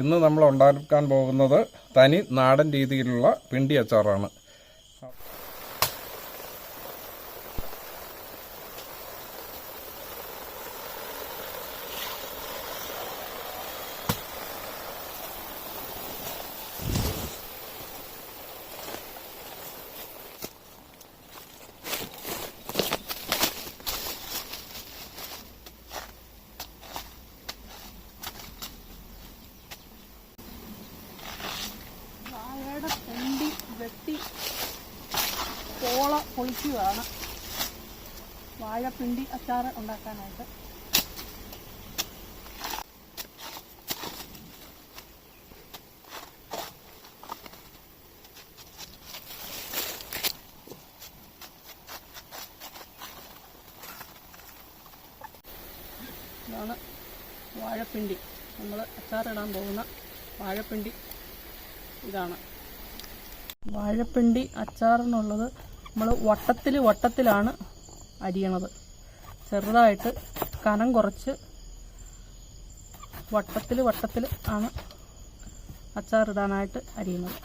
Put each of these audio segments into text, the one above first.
ഇന്ന് നമ്മൾ ഉണ്ടാക്കാൻ പോകുന്നത് തനി നാടൻ രീതിയിലുള്ള പിണ്ടി അച്ചാറാണ്. വാഴയുടെ തെണ്ടി വെട്ടി പോള പൊളിക്കുകയാണ്. വാഴപ്പിണ്ടി അച്ചാർ ഉണ്ടാക്കാനായിട്ട്. ഇതാണ് വാഴപ്പിണ്ടി. നമ്മൾ അച്ചാറിടാൻ പോകുന്ന വാഴപ്പിണ്ടി. ഇതാണ്. വാഴപ്പിണ്ടി അച്ചാറിനുള്ളത് നമ്മൾ വട്ടത്തിൽ വട്ടത്തിലാണ് അരിയണത്. ചെറുതായിട്ട് കനം കുറച്ച് വട്ടത്തിൽ വട്ടത്തിൽ ആണ് അച്ചാറിടാനായിട്ട് അരിയുന്നത്.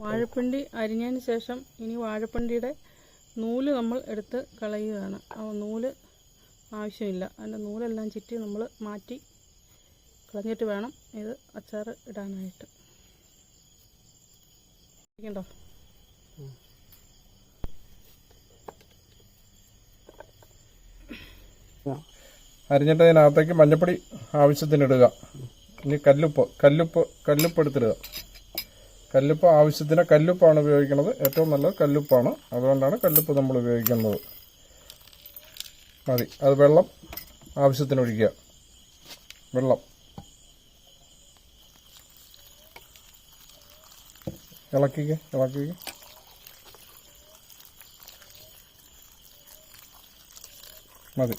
വാഴപ്പിണ്ടി അരിഞ്ഞതിന് ശേഷം ഇനി വാഴപ്പിണ്ടിയുടെ നൂൽ നമ്മൾ എടുത്ത് കളയുകയാണ്. ആ നൂൽ ആവശ്യമില്ല. അതിന്റെ നൂലെല്ലാം ചുറ്റി നമ്മൾ മാറ്റി കളഞ്ഞിട്ട് വേണം ഇത് അച്ചാർ ഇടാനായിട്ട്. ഇരിക്കണ്ടോ അരിഞ്ഞിട്ട് അതിനകത്തേക്ക് മഞ്ഞപ്പൊടി ആവശ്യത്തിന് ഇടുക ഇനി കല്ലുപ്പ് കല്ലുപ്പ് കല്ലുപ്പ് എടുത്തിടുക കല്ലുപ്പ് ആവശ്യത്തിന് കല്ലുപ്പാണ് ഉപയോഗിക്കുന്നത്. ഏറ്റവും നല്ലത് കല്ലുപ്പാണ്. അതുകൊണ്ടാണ് കല്ലുപ്പ് നമ്മൾ ഉപയോഗിക്കുന്നത്. മതി. അത് വെള്ളം ആവശ്യത്തിന് ഒഴിക്കുക വെള്ളം. ഇളക്കിക്ക് ഇളക്കിക്ക്. മതി.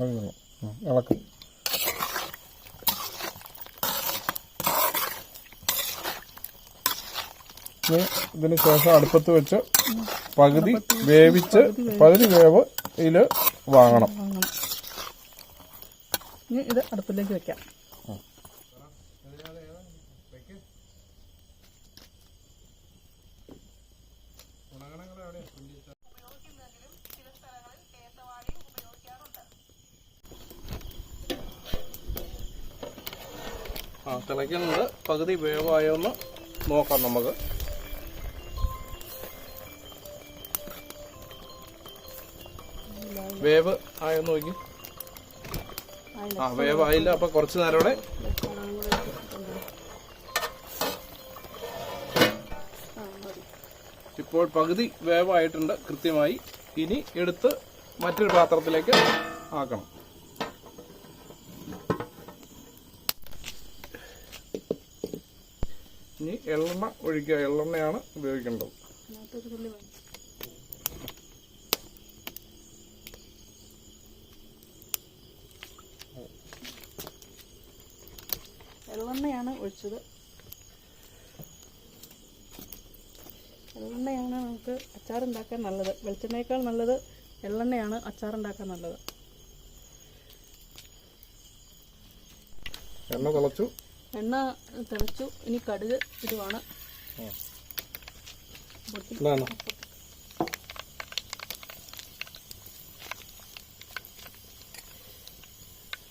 മതി ഇളക്കും. ഇതിന് ശേഷം അടുപ്പത്ത് വെച്ച് പകുതി വേവിച്ച് പകുതി വേവ് ഇതിൽ വാങ്ങണം. ഇത് അടുപ്പിലേക്ക് വെക്കാം. തിളയ്ക്കുന്നത് പകുതി വേവായോന്ന് നോക്കാം നമുക്ക്. വേവ് ആയോ നോക്കി. ആ വേവ് ആയില്ല അപ്പൊ കുറച്ച് നേരം കൂടെ ഇപ്പോൾ പകുതി വേവായിട്ടുണ്ട് കൃത്യമായി. ഇനി എടുത്ത് മറ്റൊരു പാത്രത്തിലേക്ക് ആക്കണം. എള്ളെണ്ണ ഒഴിക്കുക. എള്ളെണ്ണയാണ് ഉപയോഗിക്കേണ്ടത്. എള്ളെണ്ണയാണ് ഒഴിച്ചത്. എള്ളെണ്ണയാണ് നമുക്ക് അച്ചാറുണ്ടാക്കാൻ നല്ലത്. വെളിച്ചെണ്ണയേക്കാൾ നല്ലത് എള്ളെണ്ണയാണ് അച്ചാറുണ്ടാക്കാൻ നല്ലത്. എണ്ണ തിളച്ചു. എണ്ണ തിളച്ചു. ഇനി കടുക് ഇടുവാണ്.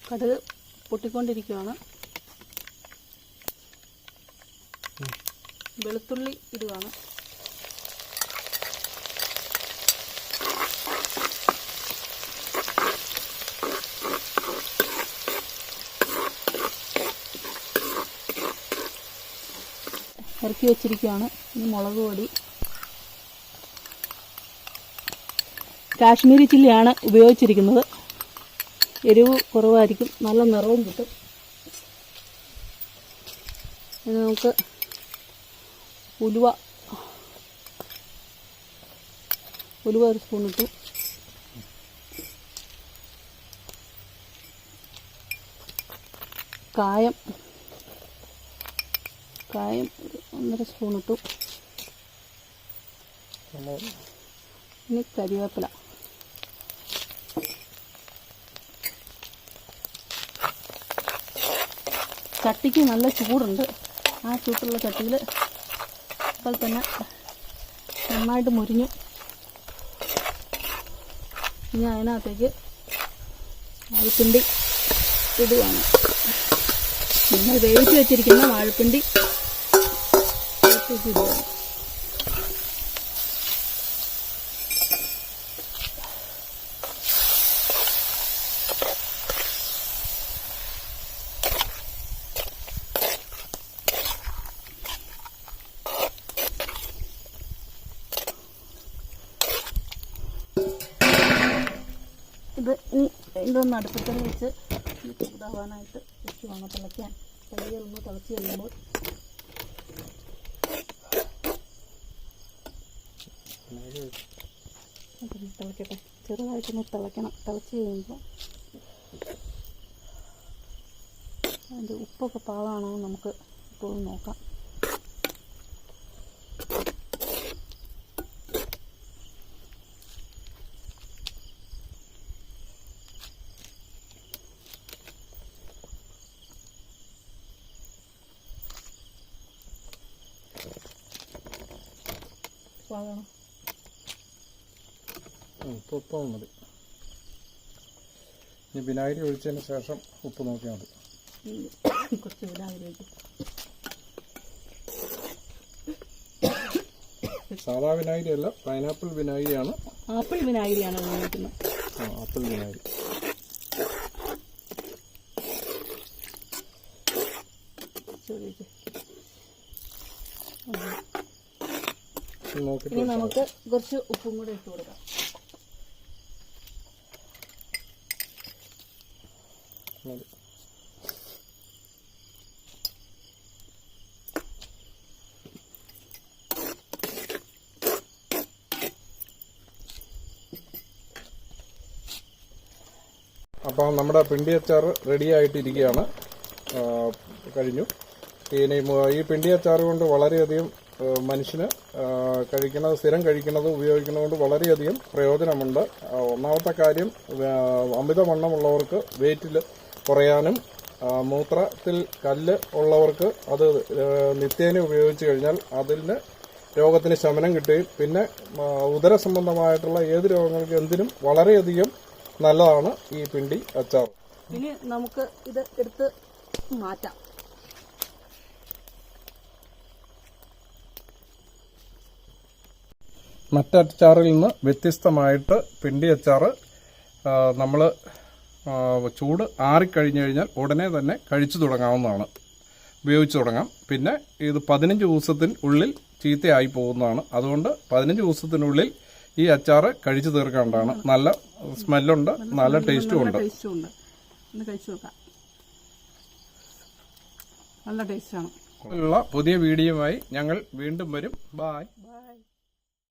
കടുക് പൊട്ടിക്കൊണ്ടിരിക്കുകയാണ് വെളുത്തുള്ളി ഇടുവാണ്. ഇറക്കി വെച്ചിരിക്കുകയാണ്. ഇനി മുളക് പൊടി. കാശ്മീരി ചില്ലിയാണ് ഉപയോഗിച്ചിരിക്കുന്നത്. എരിവ് കുറവായിരിക്കും. നല്ല നിറവും കിട്ടും. ഇനി നമുക്ക് ഉലുവ ഉലുവ ഒരു സ്പൂൺ ഇട്ടു. കായം. കായം ഒന്നര സ്പൂൺ ഇട്ടു. ഇനി കരിവേപ്പില. ചട്ടിക്ക് നല്ല ചൂടുണ്ട്. ആ ചൂട്ടുള്ള ചട്ടിയിൽ അപ്പോൾ തന്നെ നന്നായിട്ട് മുരിഞ്ഞു ഇനി അതിനകത്തേക്ക് വാഴപ്പിണ്ടി ഇടുകയാണ് നമ്മൾ വേവിച്ച് വെച്ചിരിക്കുന്ന വാഴപ്പിണ്ടി ഇതിലേക്ക് ഇടുകയാണ് ഇത് ഇനി ഇതൊന്ന് അടുപ്പത്തിൽ വെച്ച് ഇത് ചൂടാവാനായിട്ട് വെച്ച് വേണം തിളയ്ക്കാൻ കറികളൊന്ന് തിളച്ച് കഴിയുമ്പോൾ തിളക്കട്ടെ. ചെറുതായിട്ടൊന്ന് തിളക്കണം. തിളച്ച് കഴിയുമ്പോൾ അതിന്റെ ഉപ്പൊക്കെ പാകമാണോ നമുക്ക് ഇപ്പോൾ നോക്കാം. പാകമാണോ ഉപ്പ് ഉപ്പ് മതി. ഇനി വിനാഗിരി ഒഴിച്ചതിന് ശേഷം ഉപ്പ് നോക്കിയാൽ മതി. കുറച്ച് വിനാഗിരി സാധാ വിനാഗിരി അല്ല പൈനാപ്പിൾ വിനാഗിരിയാണ്. ആപ്പിൾ വിനാഗിരിയാണ് ഉപയോഗിക്കുന്നത്. ആ, ആപ്പിൾ വിനാഗിരി. ഇനി നമുക്ക് കുറച്ച് ഉപ്പും കൂടെ ഇട്ട് കൊടുക്കാം മതി അപ്പോൾ നമ്മുടെ പിണ്ടി അച്ചാർ റെഡി ആയിട്ടിരിക്കുകയാണ്. കഴിഞ്ഞു. ഇനി ഈ പിണ്ടി അച്ചാർ കൊണ്ട് വളരെയധികം മനുഷ്യന് കഴിക്കുന്നത് സ്ഥിരം കഴിക്കുന്നത് ഉപയോഗിക്കുന്നത് കൊണ്ട് വളരെയധികം പ്രയോജനമുണ്ട്. ഒന്നാമത്തെ കാര്യം അമിതവണ്ണമുള്ളവർക്ക് വെയിറ്റിൽ കുറയാനും മൂത്രത്തിൽ കല്ല് ഉള്ളവർക്ക് അത് നിത്യേന ഉപയോഗിച്ച് കഴിഞ്ഞാൽ അതിന് രോഗത്തിന് ശമനം കിട്ടുകയും പിന്നെ ഉദര സംബന്ധമായിട്ടുള്ള ഏത് രോഗങ്ങൾക്ക് എന്തിനും വളരെയധികം നല്ലതാണ് ഈ പിണ്ടി അച്ചാർ. ഇനി നമുക്ക് ഇത് എടുത്ത് മാറ്റാം. മറ്റച്ചാറിൽ നിന്ന് വ്യത്യസ്തമായിട്ട് പിണ്ടി അച്ചാർ നമ്മൾ ചൂട് ആറിക്കഴിഞ്ഞു കഴിഞ്ഞാൽ ഉടനെ തന്നെ കഴിച്ചു തുടങ്ങാവുന്നതാണ്. ഉപയോഗിച്ച് തുടങ്ങാം. പിന്നെ ഇത് പതിനഞ്ച് ദിവസത്തിനുള്ളിൽ ചീത്തയായി പോകുന്നതാണ്. അതുകൊണ്ട് പതിനഞ്ച് ദിവസത്തിനുള്ളിൽ ഈ അച്ചാർ കഴിച്ചു തീർക്കാണ്ടാണ്. നല്ല സ്മെല്ലുണ്ട് നല്ല ടേസ്റ്റും ഉണ്ട്. നല്ല ടേസ്റ്റാണ് ഉള്ള പുതിയ വീഡിയോയുമായി ഞങ്ങൾ വീണ്ടും വരും. ബായ്